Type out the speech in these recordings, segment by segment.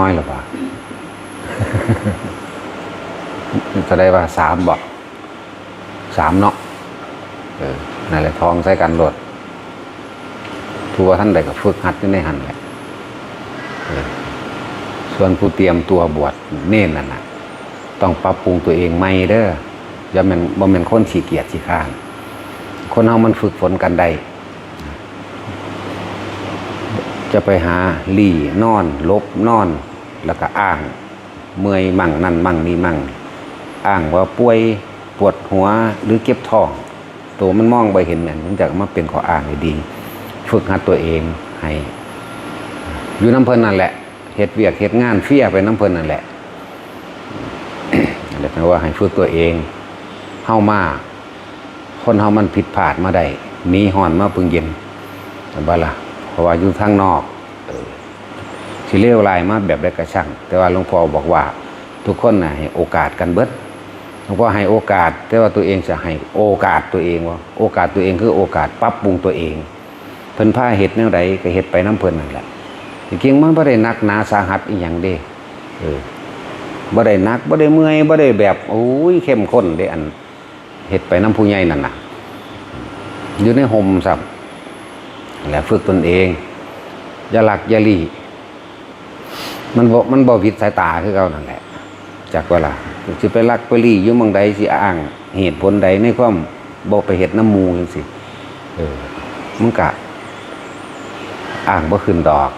น้อยหรือเปล่าจะได้ว่าสามบอกสามเนาะเออนั่นแหละทองใส่กันรถทัวท่านใดก็ฝึกหัดอยู่ในหันแหละส่วนผู้เตรียมตัวบวชเน่นนั่นนะต้องปรับปรุงตัวเองใหม่เด้ออย่าเป็นบ่เป็นคนขี้เกียจขี้ข้านคนเฮามันฝึกฝนกันได้จะไปหาลี่นอน ลบนอน แล้วก็อ้าง เมื่อยมั่งนั่นมั่งนี่มั่ง อ้างว่าป่วยปวดหัวหรือเก็บท้องตัวมันมองไปเห็นเนี่ยมันจะมาเป็นขออ้างให้ดี ฝึกหัดตัวเองให้อยู่น้ำเพลินนั่นแหละเฮ็ดเวียกเฮ็ดงานเฟี้ยไปน้ำเพลินนั่นแหละนั่นแหละแปลว่าให้ฝึกตัวเองเฮามาคนเฮามันผิดพลาดมาได้หนีห่อนมาพึ่งเย็นแต่บ่ล่ะเพราะว่าอยู่ทางนอก สิเลวลายมาแบบได้กระช่างแต่ว่าหลวงพ่อบอกว่าทุกคนนะให้โอกาสกันเบิดหลวงพ่อให้โอกาส แต่ว่าตัวเองจะให้โอกาสตัวเองว่าโอกาสตัวเองคือโอกาสปรับปรุงตัวเอง เพิ่นพาเฮ็ดแนวใดก็เฮ็ดไปน้ำเพิ่นนั่นแหละจริงมันบ่ได้นักหนาสาหัสอีหยังเด้เออบ่ได้นักบ่ได้เมื่อยบ่ได้แบบโอ้ยเข้มข้นเด้อันเฮ็ดไปน้ำผู้ใหญ่นั่นน่ะอยู่ในห่มซับแล้วฝึกตนเองอย่าหลักอย่าหลี มันบ่มันบ่วิดสายตาคือเก่านั่นแหละ จากเวลาสิไปลักไปหลีอยู่หมองใดสิอ้าง เหตุผลใดในความบ่ไปเฮ็ดน้ำมูจังซี่เออมันกะอ่างบ่ขึ้นดอก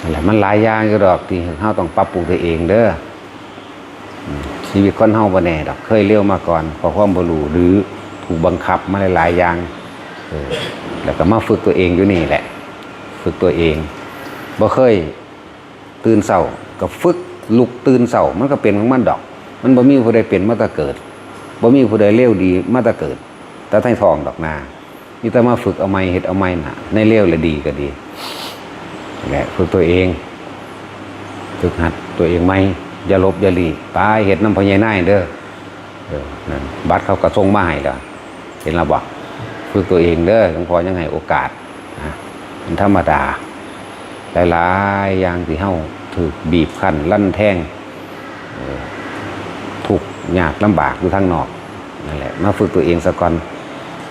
นั่นแหละมันหลายอย่างอยู่ดอกที่เฮาต้องปรับปรุงตัวเองเด้อชีวิตคนเฮาบ่แน่ดอกเคยเลี้ยวมาก่อนเพราะความบ่รู้หรือถูกบังคับมาหลายอย่างเออแล้วก็มาฝึกตัวเองอยู่นี่แหละ ฝึกตัวเองบ่เคย ตื่นเช้าก็ฝึกลุกตื่นเช้ามันก็เป็นของมันดอก มันบ่มีผู้ใดเป็นมาต่เกิดบ่มีผู้ใดเลวดีมาต่เกิดแต่ทั้งทองดอกนานี่แต่มาฝึกเอาไม้เห็ดเอาไม้น่ะ ในเลี้ยวและดีก็ดีแหละฝึกตัวเองฝึกหัดตัวเองไหมอย่าลบอย่าหลีตายเห็ดน้ำพญายนายเด้อเออนั่นบัตรเขากระทรงมาให้แล้วเห็นแล้วบอกฝึกตัวเองเด้อหลวงพ่อยังให้โอกาสนะมันธรรมดา หลายๆอย่างที่เฮาถูกบีบคั้นลั่นแท่งเออทุกยากลำบากอยู่ทางนอกนั่นแหละมาฝึกตัวเองซะก่อน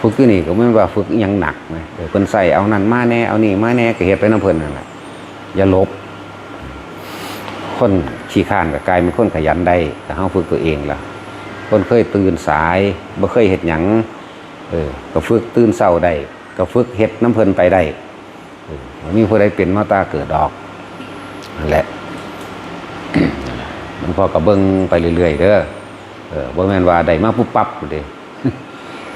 ฝึกที่นี่ก็ไม่ว่าฝึกยังหนักนะเดี๋ยวเพิ่นใส่เอานั่นมาแน่เอานี่มาแน่ก็เฮ็ดไปน้ำเพิ่นนั่นแหละอย่าลบ คนขี้ข้านก็กายเป็นคนขยันได้แต่เฮาฝึกตัวเองล่ะคนเคยตื่นสายบ่เคยเฮ็ดหยังเออก็ฝึกตื่นเช้าได้ก็ฝึกเฮ็ดน้ำเพิ่นไปได้ มีผู้ใดเป็นมาตาเกิดดอกนั่นแหละมันพอก็เบิงไปเรื่อยๆเด้อเออบ่แม่นว่าได้มาปุ๊บปั๊บเด้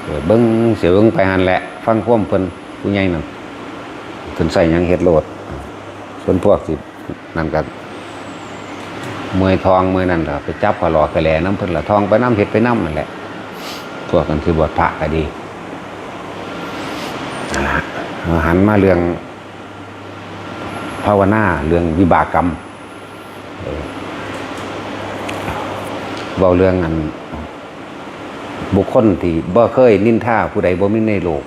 เออเบิ้งเสียเบิ้งไปหันแหละ ฟังความเพิ่นผู้ใหญ่นั่นเพิ่นใส่ยังเฮ็ดโลดส่วนพวกสินั่นก็มวยทองมวยนั่นก็ไปจับพอหลอกไปแหลน้ำเพิ่นละทองไปน้ำเฮ็ดไปน้ำนั่นแหละพวกกันคือบวชพระก็ดีนั่นล่ะหันมาเรื่อง ภาวนาเรื่องวิบากกรรมเออเว้าเรื่องอัน บุคคลที่บ่เคยนินท่าผู้ใดบ่มีในโลก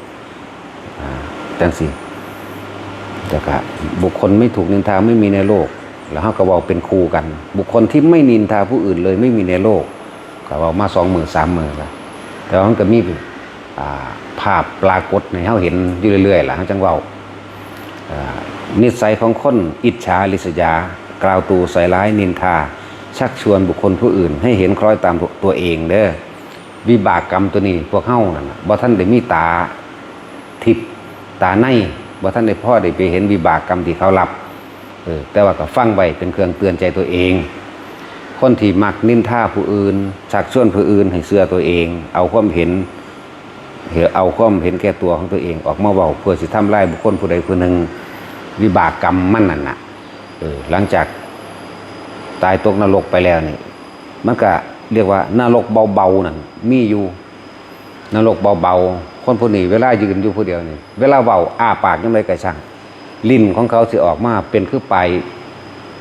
จังสิแต่ก็บุคคลไม่ถูกนินทาไม่มีในโลก แล้วเฮาก็เว้าเป็นครูกัน บุคคลที่ไม่นินทาผู้อื่นเลยไม่มีในโลกก็เว้ามาสองหมือสามหมือแล้วแต่ว่ามันก็มีภาพปรากฏให้เฮาเห็นอยู่เรื่อยๆล่ะเฮาจังเว้าอ่า นิสัยของคนอิจฉาริษยา กล่าวตูใส่ร้ายนินทา ชักชวนบุคคลผู้อื่น ให้เห็นคล้อยตามตัวเองเด้อวิบากกรรมตัวนี้พวกเฮานั่นน่ะบ่ท่านได้มีตาทิพตาในบ่ท่านได้พ่อได้ไปเห็นวิบากกรรมที่เขารับเออแต่ว่าก็ฟังไว้เป็นเครื่องเตือนใจตัวเอง คนที่มักนินท่าผู้อื่นชักชวนผู้อื่นให้เชื่อตัวเอง เอาความเห็นเหอเอาความเห็นแก่ตัวของตัวเอง ออกมาเว้าเพื่อสิทำลายบุคคลผู้ใดผู้หนึ่ง วิบากกรรมมันนั่นน่ะเออหลังจากตายตกนรกไปแล้วนี่มันก็เรียกว่านรกเบาๆนั่นมีอยู่นรกเบาๆคนผู้นี้เวลายืนอยู่ผู้เดียวนี่เวลาเบาอ้าปากยังไงก็ช่างลิ้นของเขาสิออกมาเป็นคือปลาย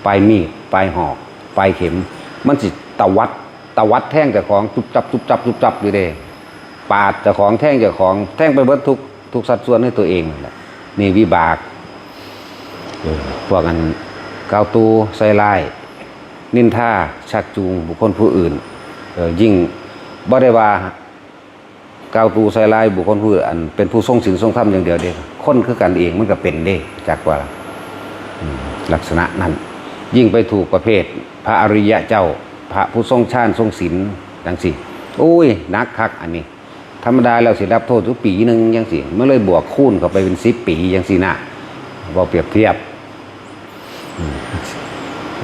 ปลายมีดปลายหอกปลายเข็ม มันสิตะวัดตะวัดแท่งเจากของจุบจับจุบจับจุบจับอยู่เด้ปาดเจากของแท่งเจากของแท่งไปเบิดทุกทุกสัดส่วนให้ตัวเองนี่วิบาก พวกอันกล่าวตูใส่ร้าย นินท่าชักจูงบุคคลผู้อื่นยิ่งบ่ได้ว่ากล่าวตูใส่ร้ายบุคคลผู้อื่นเป็นผู้ทรงศีลทรงธรรมอย่างเดียวเด้คนคือกันเองมันก็เป็นเด้จากว่าลักษณะนั้น ยิ่งไปถูกประเภท พระอริยะเจ้า พระผู้ทรงชาญทรงศีลดังสิโอ้ยนักคักอันนี้ธรรมดาเราสิรับโทษทุกปีหนึ่งยังสิเมื่อเลยบวกคูณเข้าไปเป็นสิบปียังสินะบอเปรียบเทียบ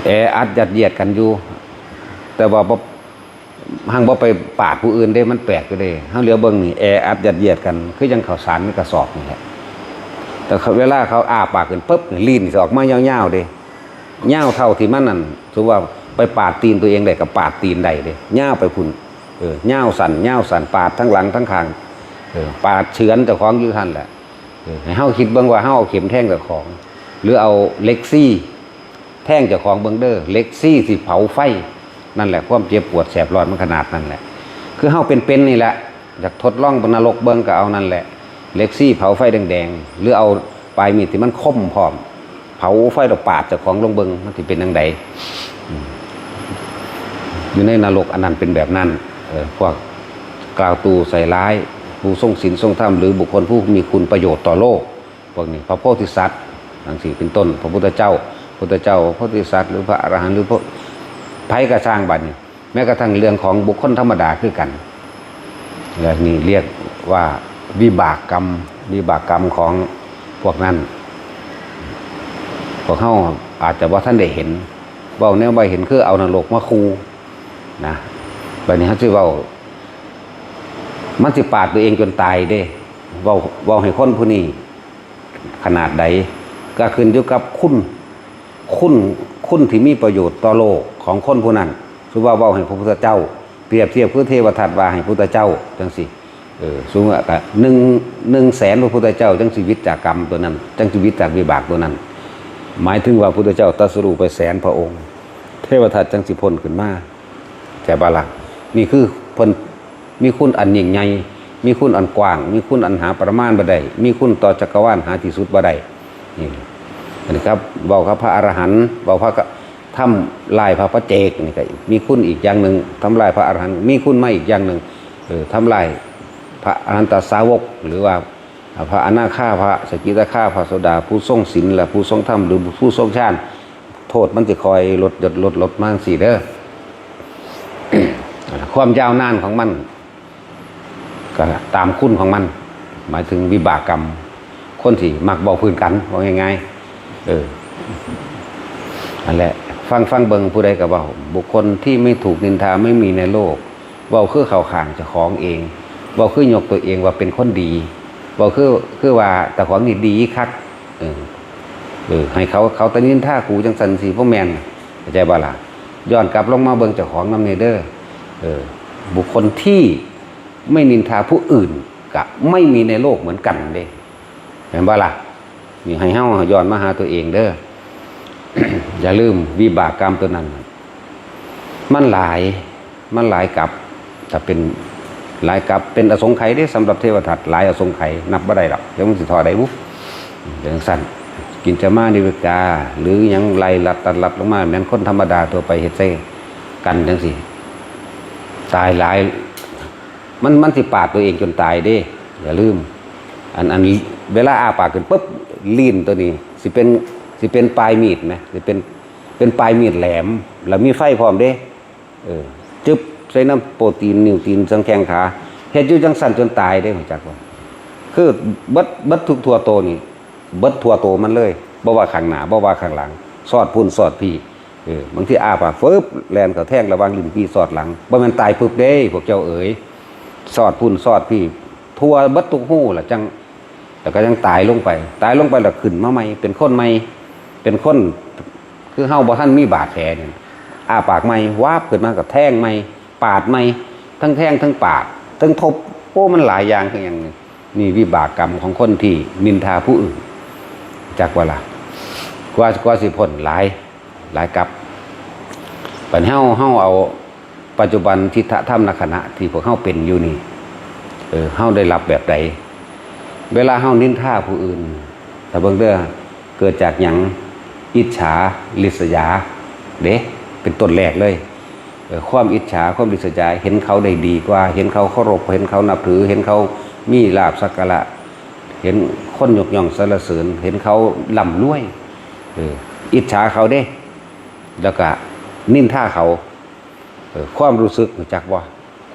แออัดยัดเยียดกันอยู่ แต่ว่าบ่หังบ่ไปปาดผู้อื่นได้มันแปลกอยู่เด้เฮาเหลียวเบิ่งนี่แออัดยัดเยียดกัน คือจังข้าวสารในกระสอบนี่แหละแต่เวลาเขาอ้าปากขึ้นปุ๊บนี่ลิ้นออกมายาวๆเด้ยาวเท่าที่มันนั่นสมมุติว่าไปปาดตีนตัวเองได้กับปาดตีนได้เด้ยาวไปพุ่นเออยาสั่นยาสั่นปาดทั้งหลังทั้งขางเออปาดเฉือนเจ้าของอยู่ท่านแหละให้เฮาคิดเบิ่งว่าเฮาเอาเข็มแท่งเจ้าของ หรือเอาเล็กซี่ แท่งเจ้าของเบิงเดอร์เล็กซี่สิเผาไฟ นั่นแหละความเจ็บปวดแสบร้อนมันขนาดนั่นแหละ คือเฮาเป็นเป็นนี่แหละอยากทดลองบนนรกเบิงก็เอานั่นแหละ เล็กซี่เผาไฟแดงๆหรือเอาปลายมีดที่มันคมพร้อม เผาไฟดอกปาดเจ้าของลงเบิงมันสิเป็นจังใดอยู่ในนรกอันนั้นเป็นแบบนั้นเออพวกกล่าวตูใส่ร้ายผู้ทรงศีลทรงธรรมหรือบุคคลผู้มีคุณประโยชน์ต่อโลกพวกนี้พระโพธิสัตว์ดังสี่เป็นต้น พระพุทธเจ้า พุทธเจ้าพระโพธิสัตว์หรือพระอรหันต์หรือพระไผกระสร้างบัดนี้แม้กระทั่งเรื่องของบุคคลธรรมดาคือกันเรื่องนี้เรียกว่าวิบากกรรมวิบากกรรมของพวกนั้นพวกเขาอาจจะว่าท่านได้เห็นว่าแนวไปเห็นคือเอานรกมาคูนะบัดนี้เขาชื่อว่ามันสิปาดตัวเองจนตายเด้ว้าว้าให้คนผู้นี้ขนาดใดก็ขึ้นอยู่กับคุณ คุณคุณที่มีประโยชน์ต่อโลกของคนผู้นั้นคือว่าเว้าให้พระพุทธเจ้า เปรียบเทียบคือเทวทัตว่าให้พระพุทธเจ้าจังสิเออสูงอะก็หนึ่งหนึ่งแสนพระพุทธเจ้า จังชีวิตจากกรรมตัวนั้น จังชีวิตจากวิบากตัวนั้น หมายถึงว่าพระพุทธเจ้าตรัสรู้ไปแสนพระองค์ เทวทัตจังสิพ้นขึ้นมาแต่บาลักนี่คือพิ่นมีคุณอันยิ่งใหญ่มีคุณอันกว้าง มีคุณอันหาประมาณบ่ได้มีคุณต่อจักรวาลหาที่สุดบ่ได้นี่ อันนี้ครับเว้าครับพระอรหันต์เว้าพระทำลายพระประเจกนี่ก็มีคุณอีกอย่างหนึ่งทำลายพระอรหันต์มีคุณมาอีกอย่างหนึ่งทำลายพระอรหันตสาวกหรือว่าพระอนาคาพระสกิทาคาพระโสดาผู้ทรงศีลและผู้ทรงธรรมหรือผู้ทรงฌานโทษมันจะคอยลดลดลดลดมาสี่เด้อความยาวนานของมันก็ตามคุณของมัน หมายถึงวิบากกรรม คนที่มักบอกพื้นกันว่าง่ายๆ เอออันแหละ ฟังฟังเบิงผู้ใดก็เบาบุคคลที่ไม่ถูกนินทาไม่มีในโลกเบาคือเขาข่างเจะของเองเบาคือยกตัวเองว่าเป็นคนดีเบาคือคือว่าแต่ของนี่ดีคักเออเออให้เขาเขาตะนินท่ากูจังสันสีพวกแมนเข้าใจบ่ล่ะย้อนกลับลงมาเบิงเจ้าของน้ำเนเดอร์เออ บุคคลที่ไม่นินทาผู้อื่นกับไม่มีในโลกเหมือนกันเด้เห็นบ่ล่ะ ให้เฮาย้อนมาหาตัวเองเด้ออย่าลืมวิบากกรรมตัวนั้น มันหลายมันหลายกับถ้าเป็นหลายกับเป็นอสงไขยได้สำหรับเทวทัตหลายอสงไขยนับบ่ได้หรอกเดี๋ยวมันสิทอได้บุ๊อย่างสั้นกินจะมานิวกา หรือยังไล่ลัดตัดลัดลงมาแม่นคนธรรมดาตัวไปเฮ็ดเซ่กันจังสิตายหลาย มันมันสิปาดตัวเองจนตายเด้ อย่าลืม อันอันเวลาอาปากขึ้นปุ๊บ ลิ้นตัวนี้ สิเป็นสิเป็นปลายมีดไหมสิเป็นเป็นปลายมีดแหลม แล้วมีไฟพร้อมเด้เออจึ๊บใส่น้ำโปรตีนนิวตีนสังแขงขาเฮ็ดอยู่จังสั่นจนตายได้หัวจักว่าคือบิดบิดทุกทัวโตนี่บิดทัวโตมันเลยบ่ว่าข้างหน้าบ่ว่าข้างหลัง สอดพุ่นสอดพี่เออบางทีอาปากฟึบแลนเขาแท่งระวังลิ้นพี่สอดหลังบ่แม่นตายปึ๊บเด้พวกเจ้าเอ๋ยสอดพุ่นสอดพี่ ทัวบัดตุกหู้ล่ะจัง แต่ก็ยังตายลงไป ตายลงไปแล้วขึ้นมาใหม่เป็นคนใหม่เป็นคนคือเฮาบ่ทันมีบาดแผลเนี่ยอ้าปากใหม่วาบขึ้นมากับแท่งใหม่ปาดใหม่ทั้งแท่งทั้งปาดทั้งทบโอ้มันหลายอย่างคืออย่างนี้นี่วิบากกรรมของคนที่นินทาผู้อื่น จากว่าล่ะกว่ากว่าสิพ้นหลายหลายกับปัญเฮาเฮาเอาปัจจุบันทิฏฐธรรมนขณะที่พวกเฮาเป็นอยู่นี่เออเฮาได้รับแบบใด เวลาเฮานินท่าผู้อื่น แต่เบิ่งเด้อเกิดจากหยังอิจฉาลิษยา เด้เป็นต้นแรกเลยความอิจฉาความลิษยาเห็นเขาได้ดีกว่า เห็นเขาเคารพเห็นเขานับถือ เห็นเขามีลาบสักการะเห็นคนยกย่องสรรเสริญ เห็นเขาล่ำรวยอิจฉาเขาเด้ แล้วก็นินท่าเขาความรู้สึกจักว่า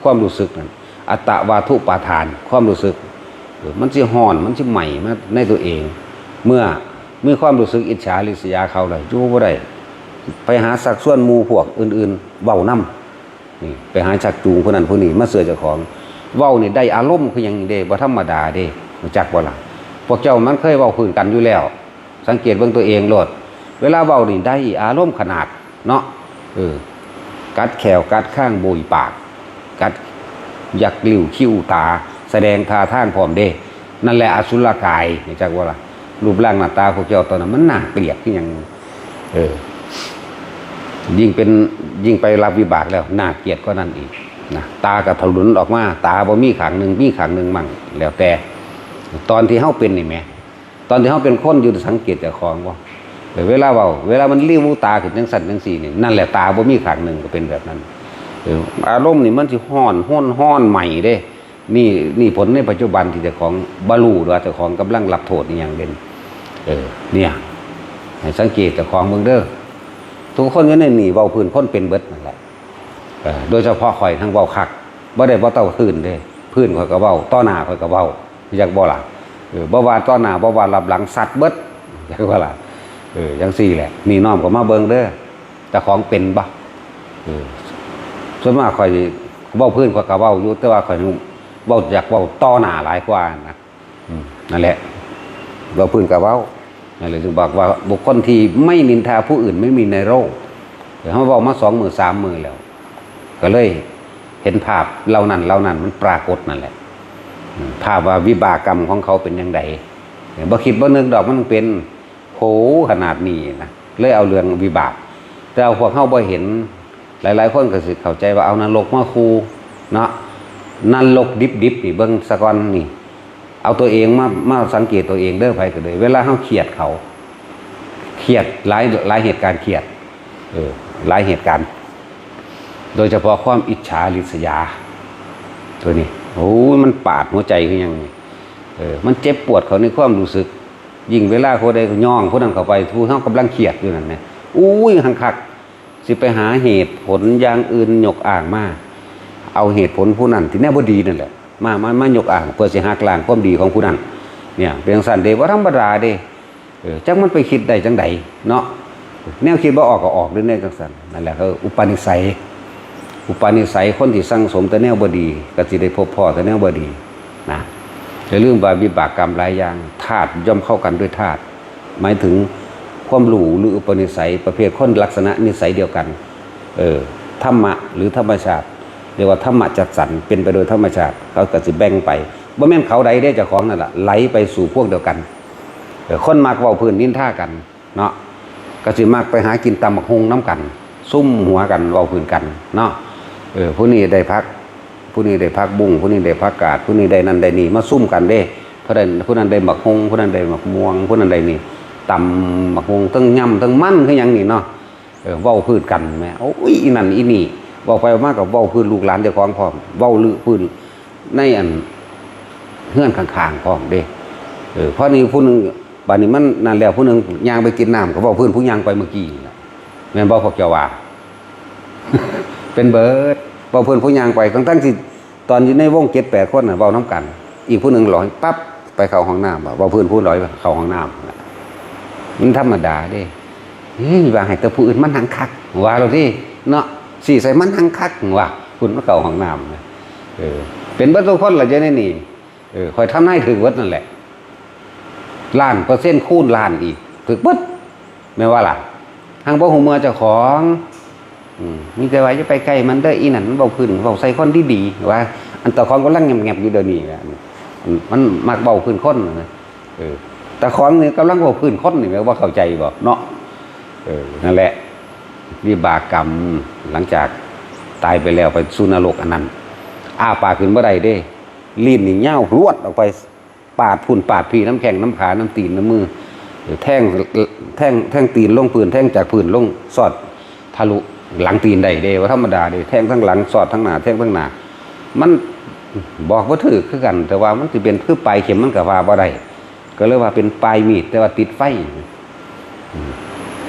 ความรู้สึกนั้นอัตตวาทุปาทาน ความรู้สึก มันจะห่อนมันจะใหม่มาในตัวเอง เมื่อมีความรู้สึกอิจฉาริษยาเขาเลยยู่บ่ได้ไปหาสักส่วนมูพวกอื่นๆเว้านํนี่ไปหาชักจูงคนนั้นคนนี้มาเสือเจ้าของเว้านี่ได้อารมณ์คือหยังเด้บ่ธรรมดาเด้จักบ่ล่ะพวกเจ้ามันเคยเว้าพื้นกันอยู่แล้ว สังเกตเบิ่งตัวเองโลด เวลาเว้านี่ได้อารมณ์ขนาดเนาะเออกัดแขวกัดข้างโบยปาก กัดยักลิ้วคิ้วตา สดงท่าทางพร้อมเด้ นั่นแหละอสุรกายนี่จักว่าล่ะรูปร่างหน้าตาพวกเจ้าตอนนั้นมันน่าเกลียดที่ยังเออ ยิ่งเป็นยิ่งไปรับวิบากแล้วน่าเกลียดก็นั่นอีกนะตากระถลุนออกมา ตาบ่มีขางหนึ่งมีขางหนึ่งมั่งแล้วแต่ ตอนที่เฮาเป็นนี่แหมตอนที่เฮาเป็นคนอยู่สังเกตจ้าของว่าเวลาเว้าเวลามันริ้วตาขึ้นจังสั่นจังสี่นี่นั่นแหละตาบ่มีขางหนึ่งก็เป็นแบบนั้นอารมณ์นี่มันสิฮ้อนฮ้อนฮ้อนใหม่เด้ นี่นี่ผลในปัจจุบันที่เจ้าของบรรลุหรือว่าเจ้าของกำลังรับโทษนี่อย่างเด่นเออ เนี่ยให้สังเกตเจ้าของเบิ่งเด้อทุกคนก็ในนี่เว้าพื้นคนเป็นเบิดนั่นแหละโดยเฉพาะข่อยทั้งเว้าคักบ่ได้บ่เต้าพื้นเด้พื้นข่อยก็เว้าต้อหน้าข่อยก็เว้าอยากบ่ล่ะเออบ่ว่าต้อหน้าบ่ว่ารับหลังสัตว์เบิดอยากว่าล่ะเออจังซี่แหละนี่น้อมก็มาเบิ่งเด้อเจ้าของเป็นบ่ส่วนมากข่อยเว้าพื้นข่อยก็เว้าอยู่แต่ว่าข่อย เว้าอยากเว้าต้อหน้าหลายกว่านะนั่นแหละเว้าพื้นก็เว้านั่นเลยถึงบอกว่าบุคคลที่ไม่นินทาผู้อื่นไม่มีในโลกเดี๋ยวเขาบอกมาสองมือสามมือแล้ว ก็เลยเห็นภาพเหล่านั้นเหล่านั้นมันปรากฏนั่นแหละ ภาพว่าวิบากกรรมของเขาเป็นยังไงบ่คิดบ่นึกดอกมันเป็นโหขนาดนี้นะเลยเอาเรื่องวิบาก แต่เอาพวกเข้าบ่เห็นหลาย ๆ คนก็สิเข้าใจว่าเอานรกมาคูเนาะ นรกดิบๆนี่เบิ่งสะก่อนนี่ เอาตัวเองมามาสังเกตตัวเองเด้อไปก็เลย เวลาเฮาเครียดเขาเครียดหลายหลายเหตุการณ์เครียด เออหลายเหตุการณ์ โดยเฉพาะความอิจฉาริษยา ตัวนี้โอ้ยมันปาดหัวใจคือยังเออมันเจ็บปวดเขาในความรู้สึก ยิ่งเวลาเขาได้ย่องผู้นั้นเข้าไปผู้เขากำลังเครียดอยู่นั่นนะอุ้ยหังคักสิไปหาเหตุผลอย่างอื่นหยกอ่างมาก เอาเหตุผลผู้นั้นที่แน่บ่ดีนั่นแหละมามามายกอ่างเพื่อสิหักล้างความดีของผู้นั้นเนี่ยเป็นจังซั่นเดว่าธรรมดาเด้เออจักมันไปคิดได้จังใดเนาะแนวคิดบ่าออกก็ออกด้วยแนวจังซั่นนั่นแหละคืออุปนิสัย อุปนิสัยคนที่สั่งสมแต่แนวบดีก็สิได้พบพ่อแต่แนวบดีนะอย่าลืมว่าวิบากกรรมหลายอย่างธาตุย่อมเข้ากันด้วยธาตุหมายถึงความหลู่หรืออุปนิสัยประเภทคนลักษณะนิสัยเดียวกัน เออธรรมะหรือธรรมชาติ เรียกว่าธรรมะจัดสรรเป็นไปโดยธรรมชาติ เขาก็สิแบ่งไปบ่แม่นเขาใดได้เจ้าของนั่นแหละไหลไปสู่พวกเดียวกันเออคนมักเว้าพื้นนินท่ากันเนาะก็สิมักไปหากินตำบักฮงน้ำกัน ซุ่มหัวกันเว้าพื้นกันเนาะเออผู้นี้ได้พัก ผู้นี้ได้พักบุ้งผู้นี้ได้พักกาดผู้นี้ได้นั่นได้นี่มาซุ่มกันเด้เพราะนั้นผู้นั้นได้บักฮงผู้นั้นได้บักม่วงผู้นั้นได้นี่ตำบักฮงทั้งย่ำทั้งมั่นคือหยังนี่เนาะเออเว้าพื้นกันแหม่โอ้ยนั่นอีนี่ เว้าไปมากกับเว้าพื้นลูกหลานเจ้าของพร้อมเว้าลือพื้นในอันเฮื่อนข้างๆพร้อมเด้เออเพราะนี่ผู้หนึ่งบัดนี้มันนันแล้วผู้หนึ่งยางไปกินน้ำก็บอกเพื่อนผู้ยางไปเมื่อกี้แม่นบอกพวกเจ้าว่าเป็นเบิดบอกเพื่อนผู้ยางไปทั้งทั้งที่ตอนอยู่ในวงเจ็ดแปดคนน่ะเว้าน้ำกัน อีกผู้หนึ่งลอยปั๊บไปเข้าห้องน้ำบอกเพื่อนผู้ลอยไปเข้าห้องน้ำมันธรรมดาเด้เฮ้ยว่าให้แต่ผู้อื่นมันหังคักว่าเราที่เนาะ สี่ใส่มันหังคักว่าคุณมาเข้าห้องน้ำนะเออ เป็นเบิดทุกคนละเจ้านี่นี่เออคอยทำให้ถึงวัดนั่นแหละล้านเปอร์เซ็นต์คูณล้านอีกถึกปึ๊ดไม่ว่าล่ะทางบ่หูเมือเจ้าของมีแต่ว่าจะไปใกล้มันเด้อีนั่นมันเบาพื้นเบาใส่คนที่ดีว่า อันตะของก็ลังแงบๆอยู่เดี๋ยวนี้มันมักเบาพื้นคนนะเออตะของนี่กำลังเบาพื้นคนนี่แม่ว่าเข้าใจบ่เนาะเออนั่นแหละ วิบากกรรมหลังจากตายไปแล้วไปสู่นรกอันนั้นอ้าปากขึ้นเมื่อใดเด้ลีนนี่เง่าวรวดออกไปปาดพุ่นปาดพีน้ำแข็งน้ำขาน้ำตีนน้ำมือแท่งแท่งแท่งตีนลงพื้นแท่งจากพื้นลงสอดทะลุหลังตีนได้เดว่าธรรมดาเดแท่งทั้งหลังสอดทั้งหน้าแท่งทั้งหน้ามันบอกว่าถือคือกัน แต่ว่ามันจะเป็นคือปลายเข็มมันกับว่าบ่ได้ก็เลยว่าเป็นปลายมีดแต่ว่าติดไฟ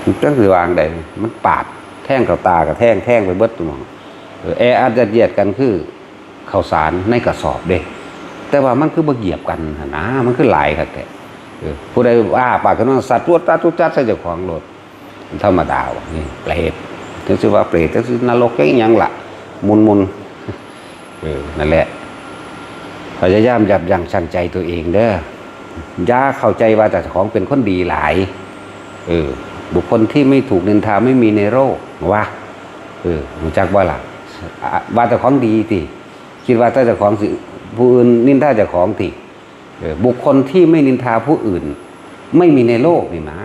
รัก็คือวางได้มันปาดแท่งกับตากับแท่งแท่งไปเบิดตัวมองเออแออัดยัดเยียดกันคือข้าวสารในกระสอบเด้ แต่ว่ามันคือบ่เหยียบกันนะมันคือหลายครับแต่ผู้ใดว่าปากกันว่าสัตว์ตัวตาตุจัดใส่เจ้าของรถธรรมดาวะนี่เปรตถึงสิว่าเปรตถึงสินรกแก่ยังละมุนมุนเออนั่นแหละพยายามยับยั้งชั่งใจตัวเองเด้อย่าเข้าใจว่าแต่ของเป็นคนดีหลาย เออ บุคคลที่ไม่ถูกนินทาไม่มีในโรคว่าเออรู้จักว่าล่ะว่าแต่ของดีติคิดว่าถ้าจ้าของสิผู้อื่นนินทาเจ้าของติบุคคลที่ไม่นินทาผู้อื่น ไม่มีในโลกนี่นะ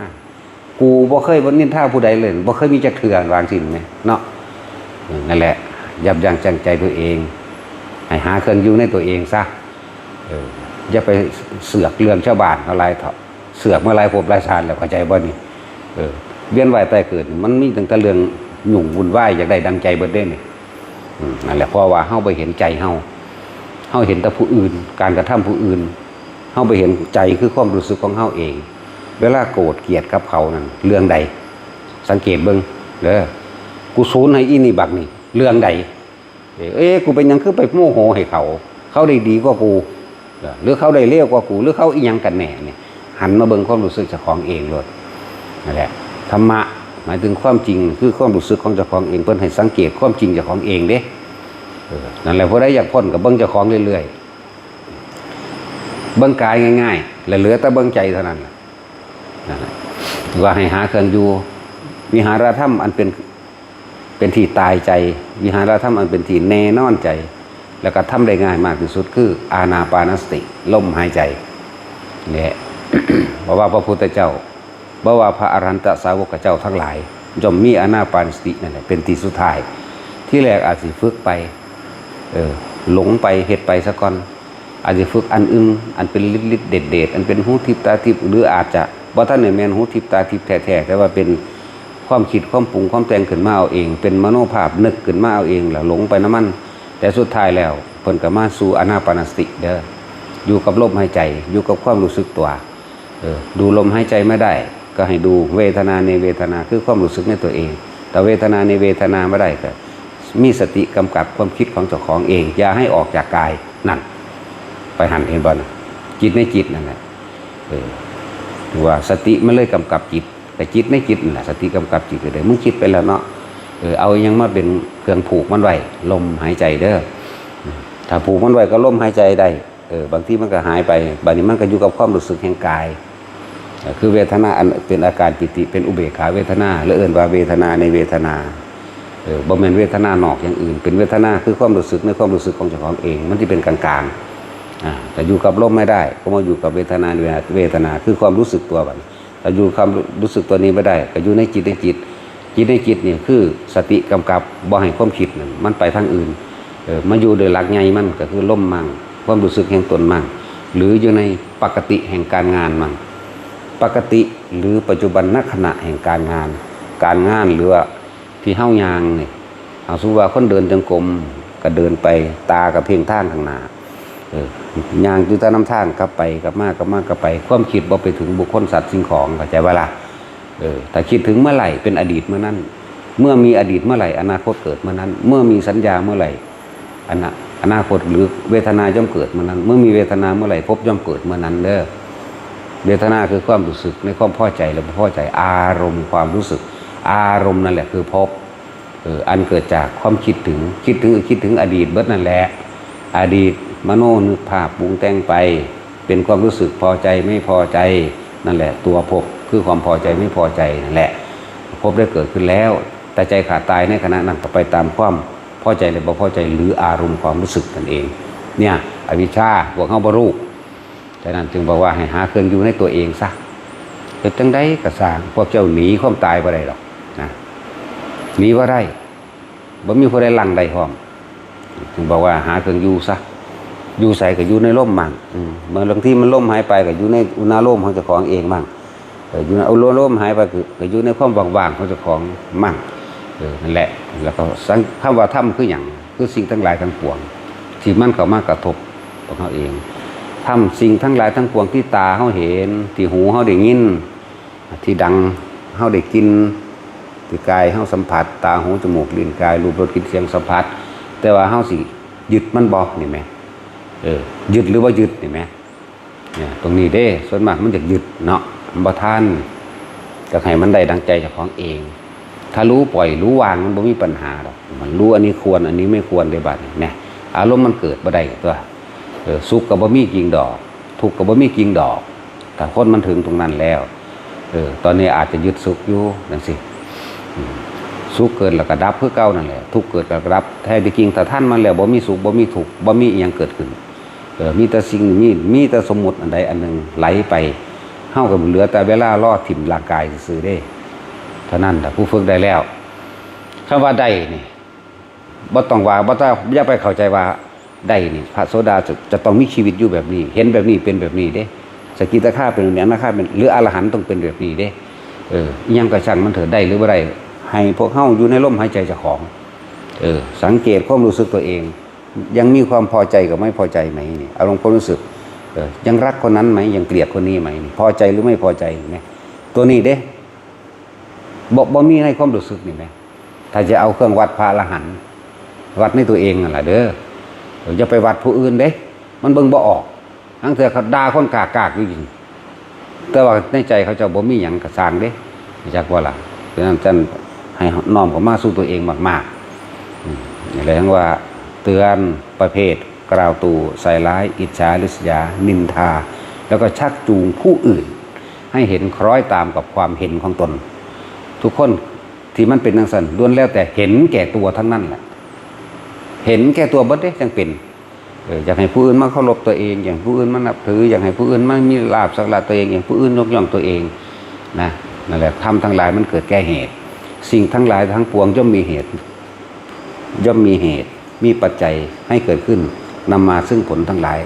กูบ่เคยบ่นินทาผู้ใดเลยบ่เคยมีจักเถื่อนวางสินไหมเนาะนั่นแหละ ยับยั้งชั่งใจตัวเองให้หาเครื่องยู่ในตัวเองซะอย่าไปเสือกเรื่องชาวบ้านอะไรเถอะเสือกเมื่อไรพบไรชาญแล้วเข้าใจบ่นี่ เออเวียนว่ายแต่เกิด มันมีตั้งแต่เรื่องหยุ่งวุ่นวายอยากได้ดังใจเบิดเด้นี่อืมนั่นแหละเพราะว่าเฮาไปเห็นใจเฮาเฮาเห็นแต่ผู้อื่น การกระทำผู้อื่นเฮาไปเห็นใจคือความรู้สึกของเฮาเอง เวลาโกรธเกลียดกับเขานั่นเรื่องใด สังเกตเบิ่งเด้อกูสูญให้อีนี่บักนี่ เรื่องใดเอ้ยเอ๊ะกูเป็นยังคือไปโมโหให้เขา เขาได้ดีกว่ากูเออหรือเขาได้เลี้ยวกว่ากูหรือเขาอีหยังกันแน่เนี่ยหันมาเบิ่งความรู้สึกเจ้าของเองเลย นั่นแหละธรรมะหมายถึงความจริง คือความรู้สึกของเจ้าของเองเพิ่นให้สังเกตความจริงเจ้าของเองเด้นั่นแหละพอได้อยากพ้นกับเบิ้งเจ้าของเรื่อยๆเบิ้งกายง่ายๆและเหลือแต่เบิ้งใจเท่านั้นนะว่าให้หาเครื่องอยู่วิหารธรรมอันเป็นเป็นที่ตายใจ วิหารธรรมอันเป็นที่แน่นอนใจ แล้วก็ทำได้ง่ายมากที่สุดคือ อานาปานสติลมหายใจเนี่ยเพราะว่าพระพุทธเจ้า บ่ว่าพระอรหันตสาวกเจ้าทั้งหลายย่อมมีอนาปานสตินั่นแหละเป็นที่สุดท้าย ที่แรกอาจสิฝึกไปเออหลงไปเฮ็ดไปซะก่อน อาจจะฝึกอันอึงอันเป็นลิดลิดเด็ดเด็ดอันเป็นหูทิพตาทิพหรืออาจจะบ่ท่านเนี่ยแม่นหูทิพตาทิพแท้ๆแต่ว่าเป็นความคิดความปรุงความแต่งขึ้นมาเอาเอง เป็นมโนภาพนึกขึ้นมาเอาเองแล้วหลงไปน้ำมัน แต่สุดท้ายแล้วเพิ่นก็มาสู่อนาปานสติเด้ออยู่กับลมหายใจ อยู่กับความรู้สึกตัวเออดูลมหายใจไม่ได้ ก็ให้ดูเวทนาในเวทนาคือความรู้สึกในตัวเอง แต่เวทนาในเวทนาไม่ได้ก็มีสติกำกับความคิดของเจ้าของเอง อย่าให้ออกจากกายนั่นไปหันเห็นบ่นะจิตในจิตนั่นแหละเออหรือว่าสติไมันเลยกำกับจิต แต่จิตในจิตนั่นแหละสติกำกับจิตเลยมึงคิดไปแล้วเนาะเออเอายังมาเป็นเครื่องผูกมันไว้ลมหายใจเด้อถ้าผูกมันไว้ก็ลมหายใจได้เออบางทีมันก็หายไปบางทีมันก็อยู่กับความรู้สึกแห่งกาย คือเวทนาเป็นอาการปิติเป็นอุเบกขาเวทนาและเอื่นว่าเวทนาในเวทนาเออบ่แม่นเวทนานอกอย่างอื่น เป็นเวทนาคือความรู้สึกในความรู้สึกของเจ้าของเอง มันที่เป็นกลางๆอ่าแต่อยู่กับลมไม่ได้ก็มาอยู่กับเวทนาเวทนาคือความรู้สึกตัวบัดแต่อยู่ความรู้สึกตัวนี้ไม่ได้ ก็อยู่ในจิตในจิต จิตในจิตเนี่ยคือสติกำกับบ่ให้ความคิดมันไปทางอื่นเออมาอยู่โดยหลักใหญ่มันก็คือลมมั่งความรู้สึกแห่งตนมั่งหรืออยู่ในปกติแห่งการงานมั่ง ปกติหรือปัจจุบันณขณะแห่งการงาน การงานหรือว่าที่เฮ้ายางนี่เอาสู้ว่าคนเดินจงกรมก็เดินไปตากับเพียงท่างข้างหน้าเออยางจุตาน้ำท่างกลับไปกลับมากลับมากลับไป ความคิดบ่ไปถึงบุคคลสัตว์สิ่งของเข้าใจเวลาเออแต่คิดถึงเมื่อไหร่เป็นอดีตเมื่อนั้น เมื่อมีอดีตเมื่อไหร่ อนาคตเกิดเมื่อนั้น เมื่อมีสัญญาเมื่อไหร่อนาอนาคตหรือเวทนาย่อมเกิดเมื่อนั้น เมื่อมีเวทนาเมื่อไหร่พบย่อมเกิดเมื่อนั้นเด้อ เวทนาคือความรู้สึกในความพอใจและไม่พอใจอารมณ์ความรู้สึก อารมณ์นั่นแหละคือพบเอออันเกิดจากความคิดถึงคิดถึงคิดถึงอดีตเบิดนั่นแหละ อดีตมโนนึกภาพปรุงแต่งไป เป็นความรู้สึกพอใจไม่พอใจนั่นแหละ ตัวพบคือความพอใจไม่พอใจนั่นแหละ พบได้เกิดขึ้นแล้ว แต่ใจขาดตายในขณะนั้นก็ไปตามความพอใจหรือบ่พอใจหรืออารมณ์ความรู้สึกนั่นเอง เนี่ยอวิชชาพวกเขาบรู้ ฉะนั้นจึงบอกว่าให้หาเครื่องอยู่ในตัวเองซะเกิดจังได้กระสร้างพวกเจ้าหนีความตายบ่ได้หรอกนะหนีว่าได้บ่มีผู้ใดลังได้พร้อมจึงบอกว่าหาเครื่องอยู่ซะอยู่ใส่ก็อยู่ในร่มมั่งเมื่อบางที่มันร่มหายไปก็อยู่ในอุณาร่มของเจ้าของเองมั่งอยู่ในเอาลมหายไปก็อยู่ในความว่างๆของเจ้าของมั่งนั่นแหละ แล้วก็สังคำว่าธรรมคืออย่างคือสิ่งทั้งหลายทั้งปวง ที่มันเข้ามากระทบของเขาเอง ทำสิ่งทั้งหลายทั้งปวงที่ตาเขาเห็น ที่หูเขาได้ยิน ที่ดังเขาได้กิน ที่กายเขาสัมผัส ตาหูจมูกลิ้นกายรูปรสกลิ่นเสียงสัมผัส แต่ว่าเขาสิยึดมันบอกนี่ไหมเออยึดหรือว่ายึดนี่ไหมเนี่ยตรงนี้เด้ ส่วนมากมันจะยึดเนาะมันบ่ท่านก็ให้มันได้ดังใจจ้าของเอง ถ้ารู้ปล่อยรู้วางมันบ่มีปัญหาหรอกมันรู้อันนี้ควรอันนี้ไม่ควรเลยบัดเนี่ยอารมณ์มันเกิดบ่ได้ตัว สุขกับบ่มีจริงดอก ทุกข์กับบ่มีจริงดอกแต่คนมันถึงตรงนั้นแล้วเออตอนนี้อาจจะยึดสุขอยู่นั่นสิสุขเกิดแล้วก็ดับเพื่อเก่านั่นแหละทุกข์เกิดแล้วก็ดับแท้ที่จริงแต่ท่านมันแล้วบ่มีสุขบ่มีทุกข์บ่มีอีหยังเกิดขึ้นเออมีแต่สิ่งมีมีแต่สมมุติอันใดอันหนึ่งไหลไปเฮากับเหลือแต่เวลารอดถิ่มร่างกายซื่อๆเด้เท่านั้นแต่ผู้ฝึกได้แล้วคำว่าได้นี่บ่ต้องว่าบ่ต้องอย่าไปเข้าใจว่า ได้นี่พระโสดาจะจะต้องมีชีวิตอยู่แบบนี้ เห็นแบบนี้เป็นแบบนี้เด้ สกิตาข้าเป็นแบบนี้อนาคาเป็นหรืออรหันต้องเป็นแบบนี้เด้ เออยังกระชังมันเถิดได้หรือบ่ได้ให้พวกเฮาอยู่ในลมหายใจเจ้าของ เออ สังเกตความรู้สึกตัวเอง ยังมีความพอใจกับไม่พอใจไหมนี่อารมณ์ความรู้สึกเออยังรักคนนั้นไหมยังเกลียดคนนี้ไหมนี่พอใจหรือไม่พอใจไหมตัวนี้เด้บอกบ่มีในความรู้สึกนี่ไหมถ้าจะเอาเครื่องวัดพระอรหันต์วัดในตัวเองนั่นแหละเด้อ เดี๋ยวจะไปวัดผู้อื่นเด้ มันเบิ่งบ่ออกทั้งเถื่อเขาด่าคนกากากอยู่จริงแต่ว่าในใจเขาเจะบ่มีหยังกระสางเด้จากว่าล่ะเพราะฉะนั้นท่านให้น้อมเข้ามาสู่ตัวเองมากๆอืมอย่างไรทั้งว่าเตือนประเภท กล่าวตูใส่ร้าย อิจฉาริษยา นินทา แล้วก็ชักจูงผู้อื่น ให้เห็นคล้อยตามกับความเห็นของตน ทุกคนที่มันเป็นนังสันล้วนแล้วแต่เห็นแก่ตัวทั้งนั้นแหละ เห็นแก่ตัวบดเด้จังเป็นอยากให้ผู้อื่นมาเคารพตัวเอง อย่างผู้อื่นมานับถือ อยากให้ผู้อื่นมามีลาบสักลาตัวเอง อย่างผู้อื่นยกย่องตัวเองนะนั่นแหละทำทั้งหลายมันเกิดแก่เหตุ สิ่งทั้งหลายทั้งปวงย่อมมีเหตุ ย่อมมีเหตุ มีปัจจัยให้เกิดขึ้นนำมาซึ่งผลทั้งหลาย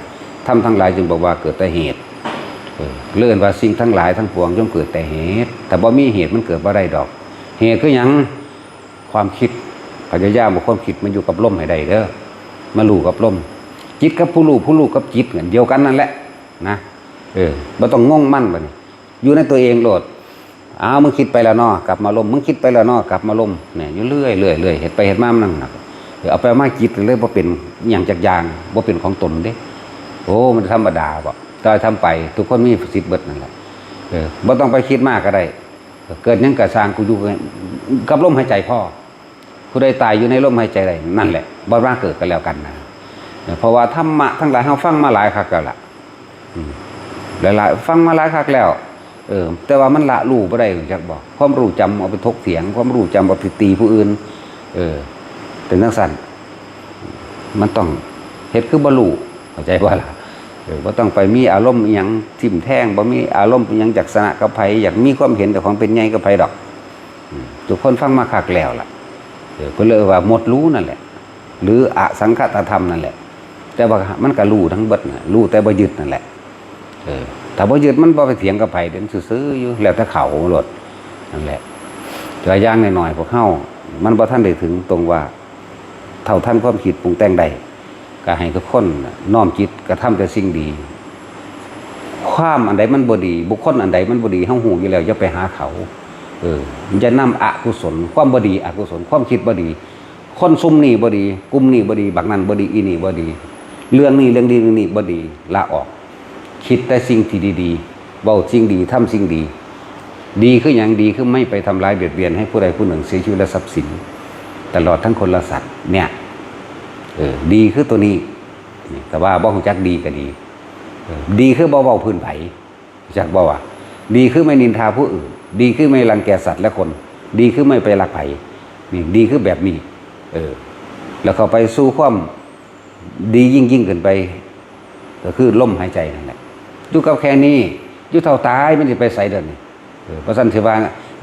ทำทั้งหลายจึงบอกว่าเกิดแต่เหตุเลื่อนว่าสิ่งทั้งหลายทั้งปวงย่อมเกิดแต่เหตุ แต่บ่มีเหตุมันเกิดบ่ได้ดอก เหตุคือยังความคิด พยายามบอกความคิดมันอยู่กับลมให้ได้เด้อมาลู่กับลมจิตกับผู้ลู่ผู้ลู่กับจิตเหมือนเดียวกันนั่นแหละนะเออบ่ต้องงงมั่นบ่นี่อยู่ในตัวเองโหลดอ้าวมึงคิดไปแล้วนาะกลับมาลมมึงคิดไปแล้วนาะกลับมาลมเนี่ยอยู่เรื่อยเรื่อยเรื่อยเฮ็ดไปเฮ็ดมามันนั่นน่ะเออเอาไปมาจิตเลยบ่าเป็นอย่างจักอย่างบ่าเป็นของตนเด้โอ้มันธรรมดาบ่แต่ทำไป ทุกคนมีสิทธิ์เบิดนั่นแหละเออบ่ต้องไปคิดมากก็ได้ เกิดยังกระสร้างกูอยู่กับลมหายใจพ่อ ผู้ใดตายอยู่ในลมหายใจใดนั่นแหละบ่ว่าเกิดกันแล้วกันนะเพราะว่าธรรมะทั้งหลายเฮาฟังมาหลายคักแล้วล่ะหลายๆฟังมาหลายคักแล้ว เออ แต่ว่ามันละรู้บ่ได้จักบอกความรู้จำเอาไปทกเถียง ความรู้จำเอาไปตีผู้อื่น เออเป็นจังซั่นมันต้องเฮ็ดคือบ่รู้เข้าใจบ่ล่ะเออบ่ต้องไปมีอารมณ์อหยังทิ่มแท่งบ่มีอารมณ์อหยังจากสนะกับไผอยากมีความเห็นแต่ของเป็นใหญ่กับไผดอกทุกคนฟังมาคักแล้วล่ะ เออเลยว่าหมดรู้นั่นแหละ หรืออสังคตธรรมนั่นแหละ แต่ว่ามันก็รู้ทั้งเบิดนะรู้แต่บ่ยึดนั่นแหละเออถ้าบ่ยึดมันบ่ไปเถียงกับไผเด่นซื่อๆอยู่แล้วแต่เขาโลดนั่นแหละแต่ว่าอย่างน้อยๆพวกเฮามันบ่ทันได้ถึงตรงว่า เท่าทันความคิดปรุงแต่งได้ก็ให้ทุกคนน้อมจิตกระทำแต่สิ่งดีความอันใดมันบ่ดี บุคคลอันใดมันบ่ดีเฮาฮู้อยู่แล้วอย่าไปหาเขา เอออย่านำอกุศล ความบดีอกุศล ความคิดบดี คนซุ่มนี่บดี กลุ่มนี่บดีบักนั้นบดีอีนี่บดี เรื่องนี้เรื่องดีเรื่องนี้บดีละออก คิดแต่สิ่งที่ดีๆเว้าสิ่งดีทำสิ่งดี ดีคืออย่างดีคือไม่ไปทำร้ายเบียดเบียนให้ผู้ใดผู้หนึ่งเสียชีวิตและทรัพย์สิน ตลอดทั้งคนและสัตว์เนี่ยเออดีคือตัวนี้แต่ว่าบ่ฮู้จักดีก็ดีดีคือบ่เว้าพื้นไผจักบ่ว่าดีคือไม่นินทาผู้อื่น ดีคือไม่รังแกสัตว์และคน ดีคือไม่ไปรักไผ่นี่ดีคือแบบนี้ เออ แล้วก็ไปสู่ความดียิ่งยิ่งขึ้นไป ก็คือล่มหายใจนั่นแหละอยู่กับแค่นี้อยู่เท่าตายไมันจะไปใส่เดินนี่เพระสันติวา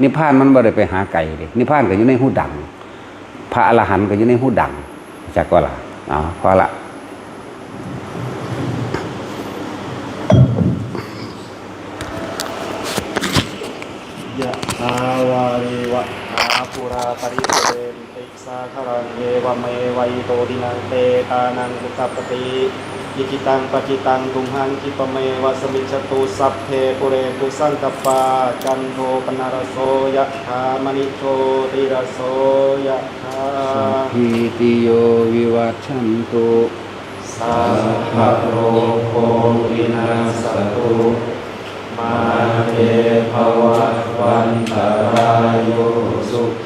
นิพพานมันบ่ได้ไปหาไก่เด้นิพพานก็อยู่ในหูดัง พระอรหันต์ก็อยู่ในหูดังจากว่าล่ะอ๋อพอละ ปุ ราปริเรนติสาคารังเยวเมวัยโตดินังเตตานังอุตปฏิยิกิตังปจิตังตุมหังคิปเมวะสมิจตุสัพเพปุเรตุสังกปาจันโทปนารโสยะถามณิโชติรโสยะถาพิติโยวิวัชชันตุสัพพะโรโควินาศตุมาเตภวัตวันตรายโย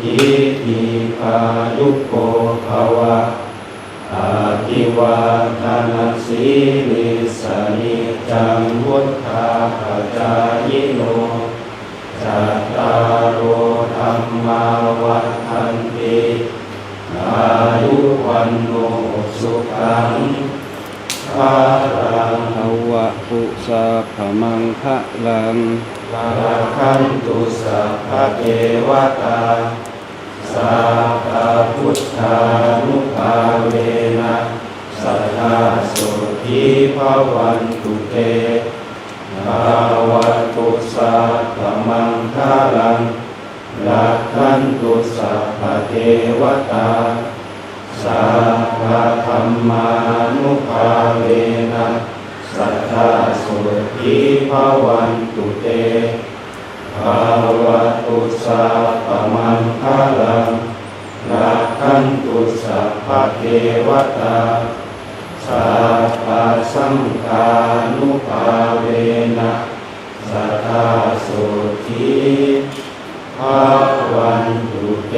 สุขีทีพายุโกภวะอาทิวาทนาสีลิสนิจังวุฒาปจายโนจัตตารโอธรรมาวัฏันติอายุวันโนสุขังภารังภวะปุสาภมังคะลังลาคันตุสัพพะเทวตา สัพพุทธานุภาเวนะสัทธาโสุขีภวันตุเตภาวะตุสัพพะมังคะลังลาคันตุสัพพะเทวตาสัพพะธรรมานุภาเวนะสัทธาโสุขีภวันตุเตภาวะ ตุสัพพมังคะลังรักขันตุสัพพเทวตาสัพพสังฆานุภาเวนะสัทธาสุทีภวันตุเต